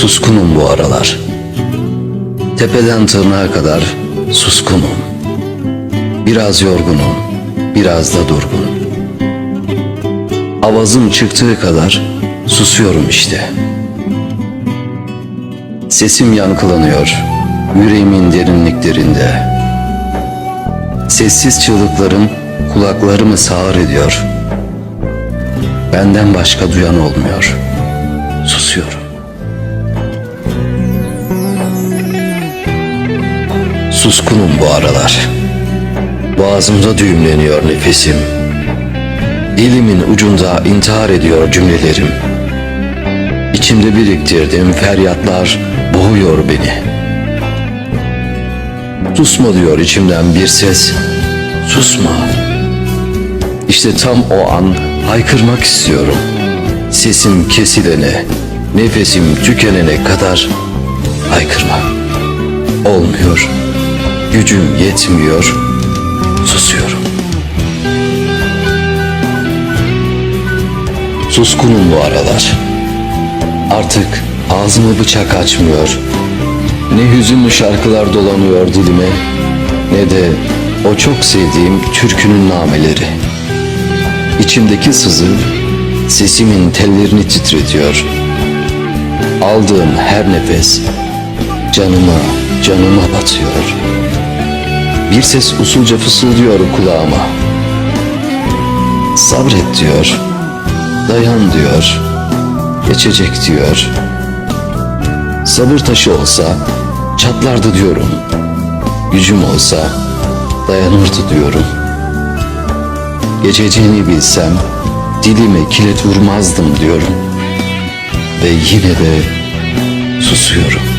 Suskunum bu aralar. Tepeden tırnağa kadar suskunum. Biraz yorgunum, biraz da durgun. Avazım çıktığı kadar susuyorum işte. Sesim yankılanıyor yüreğimin derinliklerinde. Sessiz çığlıklarım kulaklarımı sağır ediyor. Benden başka duyan olmuyor. Suskunum bu aralar. Boğazımda düğümleniyor nefesim. Dilimin ucunda intihar ediyor cümlelerim. İçimde biriktirdiğim feryatlar boğuyor beni. Susma diyor içimden bir ses. Susma. İşte tam o an haykırmak istiyorum. Sesim kesilene, nefesim tükenene kadar haykırma. Olmuyor. Gücüm yetmiyor. Susuyorum. Suskunum bu aralar. Artık ağzımı bıçak açmıyor. Ne hüzünlü şarkılar dolanıyor dilime ne de o çok sevdiğim türkünün nameleri. İçimdeki sızı sesimin tellerini titretiyor. Aldığım her nefes canıma, canıma batıyor. Bir ses usulca fısıldıyor kulağıma. Sabret diyor, dayan diyor, geçecek diyor. Sabır taşı olsa çatlardı diyorum. Gücüm olsa dayanırdı diyorum. Geçeceğini bilsem dilime kilit vurmazdım diyorum. Ve yine de susuyorum.